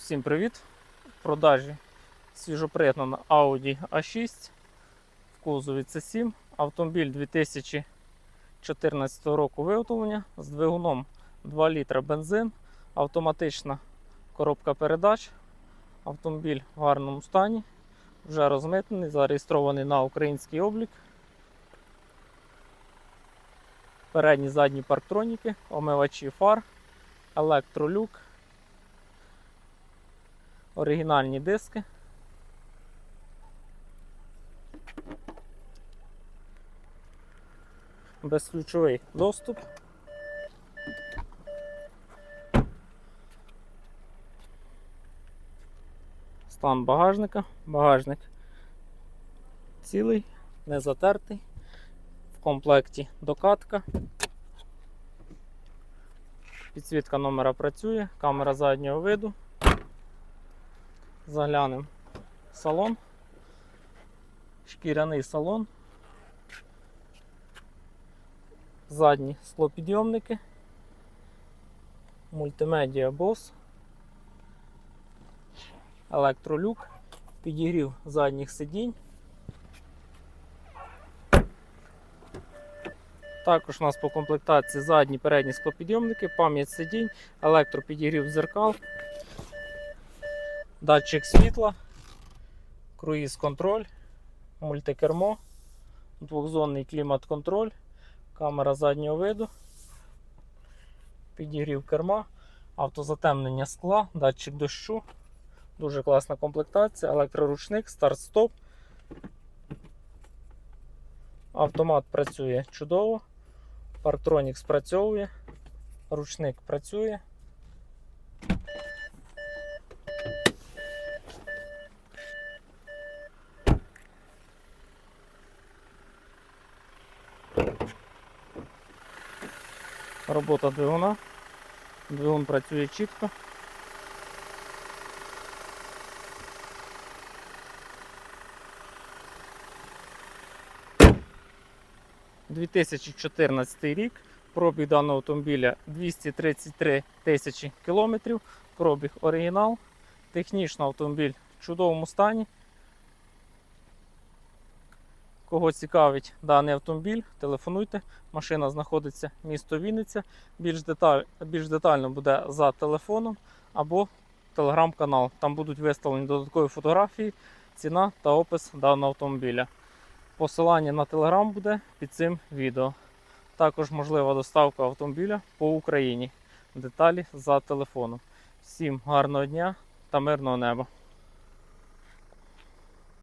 Всім привіт! В продажі свіжопригнана Audi A6 в кузові C7. Автомобіль 2014 року виготовлення з двигуном 2 літра бензин, автоматична коробка передач. Автомобіль в гарному стані, вже розмитнений, зареєстрований на український облік. Передні задні парктроніки, омивачі фар, електролюк оригінальні диски. Безключовий доступ. Стан багажника. Багажник цілий, не затертий. В комплекті докатка. Підсвітка номера працює, камера заднього виду. Заглянемо в салон. Шкіряний салон. Задні склопідйомники. Мультимедіа BOSS. Електролюк. Підігрів задніх сидінь. Також у нас по комплектації задні передні склопідйомники, пам'ять сидінь, електропідігрів дзеркал датчик світла, круїз контроль, мультикермо, двохзонний клімат-контроль, камера заднього виду, підігрів керма, автозатемнення скла, датчик дощу. Дуже класна комплектація, електроручник, старт-стоп. Автомат працює чудово, Parktronix спрацьовує, ручник працює. Робота двигуна. Двигун працює чітко. «2014 рік. Пробіг даного автомобіля 233 тисячі кілометрів. Пробіг оригінал. Технічно автомобіль в чудовому стані. Кого цікавить даний автомобіль, телефонуйте. Машина знаходиться місто Вінниця. Більш, деталь, більш детально буде за телефоном або телеграм-канал. Там будуть виставлені додаткові фотографії, ціна та опис даного автомобіля. Посилання на телеграм буде під цим відео. Також можлива доставка автомобіля по Україні. Деталі за телефоном. Всім гарного дня та мирного неба!